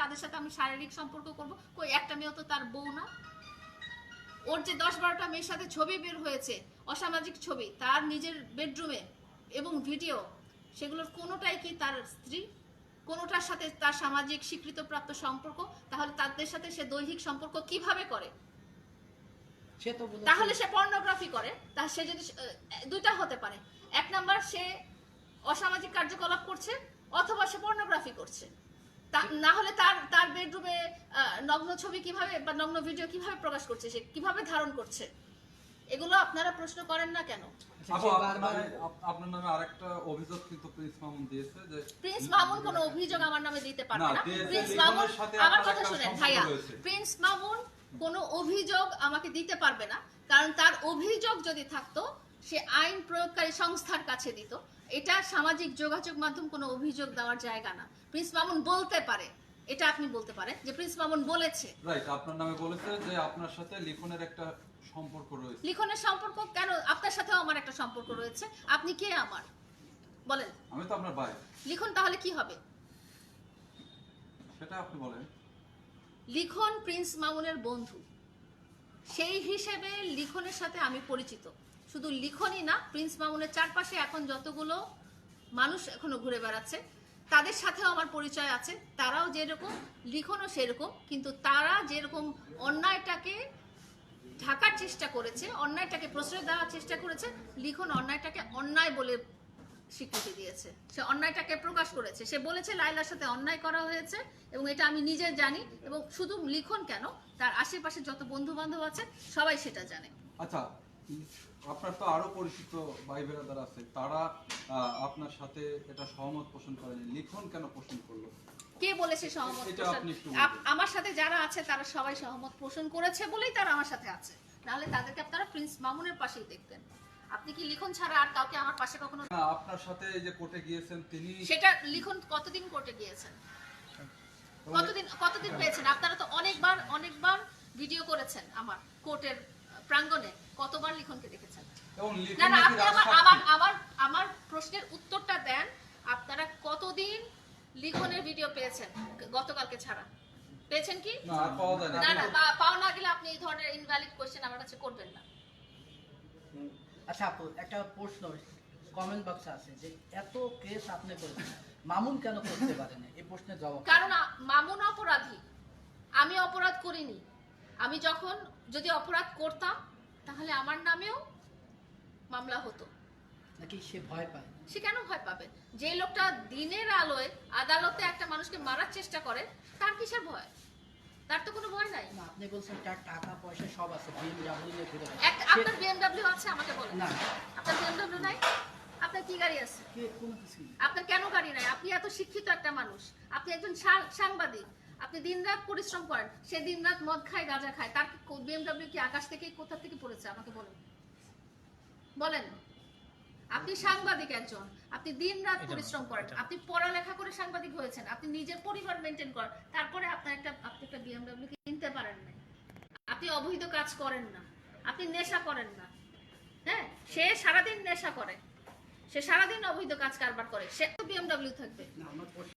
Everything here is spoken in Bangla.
তাদের সাথে আমি শারীরিক সম্পর্ক করব। কই একটা মেয়ে তো তার বউ না। ওর যে দশ বারোটা মেয়ের সাথে ছবি বের হয়েছে অসামাজিক ছবি তার নিজের বেডরুমে এবং ভিডিও সেগুলোর কোনোটাই কি তার স্ত্রী? কোনোটার সাথে তার সামাজিক স্বীকৃতপ্রাপ্ত সম্পর্ক? তাহলে তাদের সাথে সে দৈহিক সম্পর্ক কীভাবে করে? সে তো তাহলে সে পর্নোগ্রাফি করে। তা সে যদি দুইটা হতে পারে। এক নাম্বার সে অসামাজিক কার্যকলাপ করছে অথবা সে পর্নোগ্রাফি করছে। না হলে তার তার বেডরুমে নগ্ন ছবি কীভাবে বা নগ্ন ভিডিও কীভাবে প্রকাশ করছে সে কীভাবে ধারণ করছে? এগুলো আপনারা প্রশ্ন করেন না কেন? আচ্ছা, আপনার নামে আরেকটা অভিযোগ কিন্তু প্রিন্স মামুন দিয়েছে যে প্রিন্স মামুন কোনো অভিযোগ আমার নামে দিতে পারবে না, প্রিন্স মামুন আমার কথা শুনেন ভাইয়া। প্রিন্স মামুন কোনো অভিযোগ আমাকে দিতে পারবে না কারণ তার অভিযোগ যদি থাকতো সে আইন প্রয়োগকারী সংস্থার কাছে দিত। এটা সামাজিক যোগাযোগ মাধ্যম কোনো অভিযোগ দেওয়ার জায়গা না। প্রিন্স মামুন বলতে পারে এটা আপনি বলতে পারেন যে প্রিন্স মামুন বলেছে। রাইট আপনার নামে বলেছে যে আপনার সাথে লিখনের একটা সম্পর্ক রয়েছে। লিখনের সম্পর্ক কেন? আপনার সাথেও আমার একটা সম্পর্ক রয়েছে। আপনি কে আমার? বলেন। আমি তো আপনার ভাই। লিখন তাহলে কি হবে? সেটা আপনি বলেন। লিখন প্রিন্স মামুনের বন্ধু। সেই হিসেবে লিখনের সাথে আমি পরিচিত। শুধু লিখনই না, প্রিন্স মামুনের চারপাশে এখন যতগুলো মানুষ এখনও ঘুরে বেড়াচ্ছে, তাদের সাথেও আমার পরিচয় আছে, তারাও যেরকম, লিখনও সেরকম, কিন্তু তারা যেরকম অন্যায়টাকে ঢাকার চেষ্টা করেছে, অন্যায়টাকে প্রশ্রয় দেওয়ার চেষ্টা করেছে, লিখন অন্যায়টাকে অন্যায় বলে স্বীকৃতি দিয়েছে। সে অন্যায়টাকে প্রকাশ করেছে। সে বলেছে লাইলার সাথে অন্যায় করা হয়েছে এবং এটা আমি নিজে জানি এবং শুধু লিখন কেন, তার আশেপাশে যত বন্ধু বান্ধব আছে, সবাই সেটা জানে। আচ্ছা উম, আপনার তো আরও পরিচিত ভাই বেরাদার আছে তারা আপনার সাথে এটা সহমত পোষণ করেনি লিখন কেন পোষণ করল? কে বলেছে সহমত। আমার সাথে যারা আছে তারা সবাই সহমত পোষণ করেছে বলেই তারা আমার সাথে আছে। নাহলে তাদেরকে আপনারা প্রিন্স মামুনের পাশেই দেখতেন আপনি কি লিখন ছাড়া আর কাউকে আমার পাশে কখনো না আপনার সাথে এই যে কোর্টে গিয়েছেন তিনি সেটা লিখন কতদিন কোর্টে গিয়েছেন? কতদিন কতদিন পেয়েছেন? আপনারা তো অনেকবার অনেকবার ভিডিও করেছেন আমার কোর্টের প্রাঙ্গণে কতবার লিখনকে দেখেছেন? না না আপনি আমার আমার আমার আমার প্রশ্নের উত্তরটা দেন। আপনারা কতদিন লিখনের ভিডিও পেয়েছেন গতকালকে ছাড়া? পেয়েছেন কি? না না। না পাওয়া না গেলে আপনি এই ধরনের ইনভ্যালিড কোশ্চেন আমার কাছে করবেন না। আচ্ছা আপু একটা প্রশ্ন কমেন্ট বক্সে আছে যে এত কেস আপনি করেছেন মামুন কেন করতে পারেন? এই প্রশ্নের জবাব কারণ মামুন অপরাধী। আমি অপরাধ করিনি। আমি যখন যদি অপরাধ করতাম তাহলে আমার নামেও মামলা হতো। নাকি সে ভয় পায়? সে কেন ভয় পাবে? যে লোকটা দিনের আলোয় আদালতে একটা মানুষকে মারার চেষ্টা করে তার কিসের ভয়? তার তো কোনো ভয় নাই। আপনি বলছেন তার টাকা পয়সা সব আছে বিএমডব্লিউ ঘুরে বেড়ায়। আপনার বিএমডব্লিউ আছে আমাকে বলেন। না। আপনার বিএমডব্লিউ নাই? আপনার কি গাড়ি আছে? কে? কোনো কিছুই আপনার কেন গাড়ি নাই? আপনি এত শিক্ষিত একটা মানুষ। আপনি একজন সাংবাদিক। আপনি দিনরাত পরিশ্রম করেন সে দিনরাত মদ খায় গাঁজা খায়। তার বিএমডব্লিউ কি আকাশ থেকে কোথা থেকে পড়েছে? আমাকে বলেন। বলেন। আপনি সাংবাদিক একজন। আপনি দিনরাত পরিশ্রম করেন। আপনি পড়ালেখা করে সাংবাদিক হয়েছেন। আপনি নিজের পরিবার মেনটেন করেন। তারপরে আপনার একটা আপনি একটা বিএমডব্লিউ কিনতে পারেন না আপনি অবৈধ কাজ করেন না। আপনি নেশা করেন না। হ্যাঁ? সে সারাদিন নেশা করে। সে সারাদিন অবৈধ কাজ কারবার করে। সে তো বিএমডাব্লিউ থাকবে। না আমার প্রশ্ন